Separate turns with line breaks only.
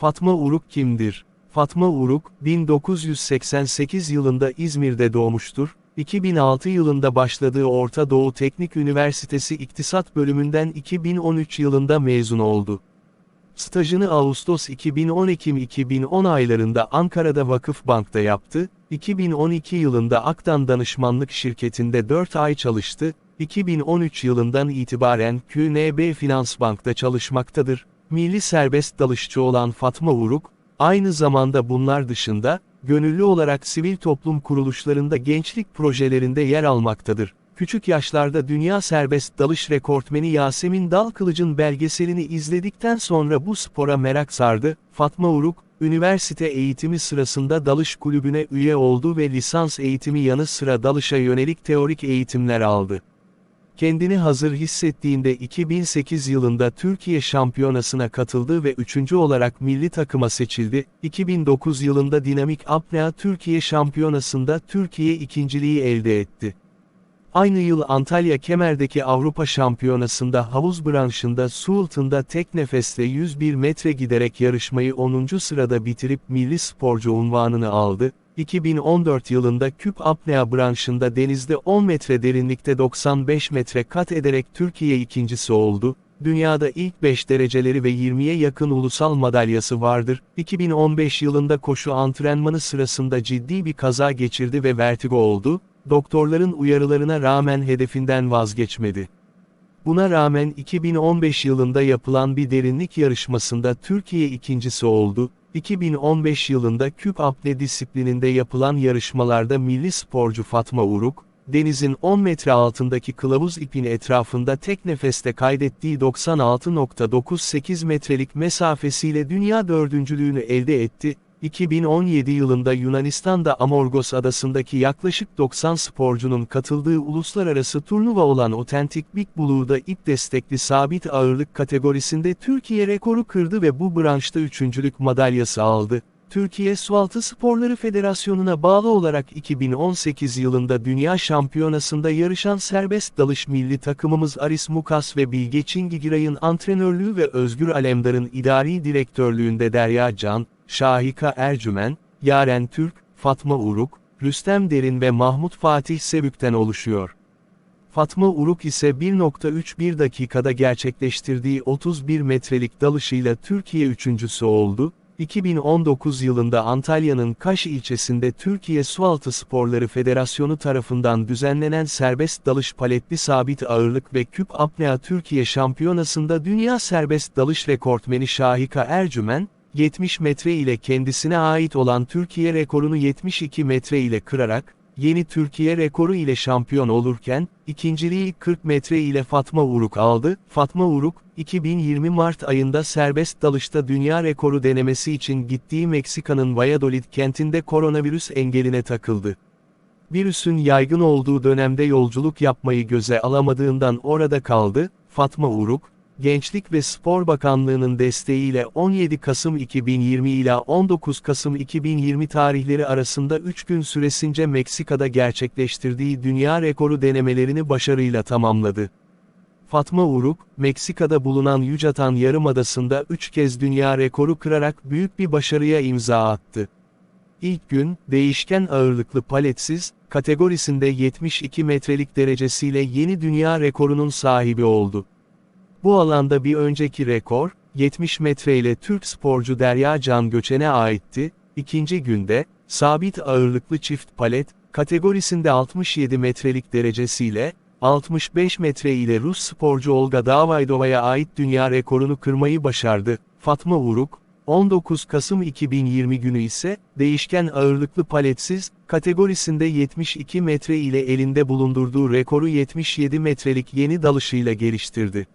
Fatma Uruk kimdir? Fatma Uruk, 1988 yılında İzmir'de doğmuştur. 2006 yılında başladığı Orta Doğu Teknik Üniversitesi İktisat Bölümünden 2013 yılında mezun oldu. Stajını Ağustos 2010-2010 aylarında Ankara'da Vakıfbank'ta yaptı, 2012 yılında Aktan Danışmanlık Şirketi'nde 4 ay çalıştı, 2013 yılından itibaren QNB Finansbank'ta çalışmaktadır. Milli serbest dalışçı olan Fatma Uruk, aynı zamanda bunlar dışında, gönüllü olarak sivil toplum kuruluşlarında gençlik projelerinde yer almaktadır. Küçük yaşlarda dünya serbest dalış rekortmeni Yasemin Dalkılıç'ın belgeselini izledikten sonra bu spora merak sardı. Fatma Uruk, üniversite eğitimi sırasında dalış kulübüne üye oldu ve lisans eğitimi yanı sıra dalışa yönelik teorik eğitimler aldı. Kendini hazır hissettiğinde 2008 yılında Türkiye Şampiyonası'na katıldı ve üçüncü olarak milli takıma seçildi. 2009 yılında Dinamik Apnea Türkiye Şampiyonası'nda Türkiye ikinciliği elde etti. Aynı yıl Antalya Kemer'deki Avrupa Şampiyonası'nda havuz branşında Sultan'da tek nefeste 101 metre giderek yarışmayı 10. sırada bitirip milli sporcu unvanını aldı. 2014 yılında küp apnea branşında denizde 10 metre derinlikte 95 metre kat ederek Türkiye ikincisi oldu. Dünyada ilk 5 dereceleri ve 20'ye yakın ulusal madalyası vardır. 2015 yılında koşu antrenmanı sırasında ciddi bir kaza geçirdi ve vertigo oldu. Doktorların uyarılarına rağmen hedefinden vazgeçmedi. Buna rağmen 2015 yılında yapılan bir derinlik yarışmasında Türkiye ikincisi oldu. 2015 yılında küp apne disiplininde yapılan yarışmalarda milli sporcu Fatma Uruk, denizin 10 metre altındaki kılavuz ipin etrafında tek nefeste kaydettiği 96.98 metrelik mesafesiyle dünya dördüncülüğünü elde etti. 2017 yılında Yunanistan'da Amorgos adasındaki yaklaşık 90 sporcunun katıldığı uluslararası turnuva olan Authentic Big Blue'da ip destekli sabit ağırlık kategorisinde Türkiye rekoru kırdı ve bu branşta üçüncülük madalyası aldı. Türkiye Sualtı Sporları Federasyonu'na bağlı olarak 2018 yılında Dünya Şampiyonası'nda yarışan serbest dalış milli takımımız Aris Mukas ve Bilge Çingigiray'ın antrenörlüğü ve Özgür Alemdar'ın idari direktörlüğünde Derya Can, Şahika Ercümen, Yaren Türk, Fatma Uruk, Rüstem Derin ve Mahmut Fatih Sebük'ten oluşuyor. Fatma Uruk ise 1.31 dakikada gerçekleştirdiği 31 metrelik dalışıyla Türkiye üçüncüsü oldu. 2019 yılında Antalya'nın Kaş ilçesinde Türkiye Sualtı Sporları Federasyonu tarafından düzenlenen serbest dalış paletli sabit ağırlık ve küp apnea Türkiye Şampiyonası'nda dünya serbest dalış rekortmeni Şahika Ercümen, 70 metre ile kendisine ait olan Türkiye rekorunu 72 metre ile kırarak, yeni Türkiye rekoru ile şampiyon olurken, ikinciliği 40 metre ile Fatma Uruk aldı. Fatma Uruk, 2020 Mart ayında serbest dalışta dünya rekoru denemesi için gittiği Meksika'nın Valladolid kentinde koronavirüs engeline takıldı. Virüsün yaygın olduğu dönemde yolculuk yapmayı göze alamadığından orada kaldı. Fatma Uruk, Gençlik ve Spor Bakanlığı'nın desteğiyle 17 Kasım 2020 ila 19 Kasım 2020 tarihleri arasında 3 gün süresince Meksika'da gerçekleştirdiği dünya rekoru denemelerini başarıyla tamamladı. Fatma Uruk, Meksika'da bulunan Yucatan Yarımadası'nda 3 kez dünya rekoru kırarak büyük bir başarıya imza attı. İlk gün, değişken ağırlıklı paletsiz, kategorisinde 72 metrelik derecesiyle yeni dünya rekorunun sahibi oldu. Bu alanda bir önceki rekor, 70 metre ile Türk sporcu Derya Can Göçen'e aitti, İkinci günde, sabit ağırlıklı çift palet, kategorisinde 67 metrelik derecesiyle, 65 metre ile Rus sporcu Olga Davaydova'ya ait dünya rekorunu kırmayı başardı. Fatma Uruk, 19 Kasım 2020 günü ise, değişken ağırlıklı paletsiz, kategorisinde 72 metre ile elinde bulundurduğu rekoru 77 metrelik yeni dalışıyla geliştirdi.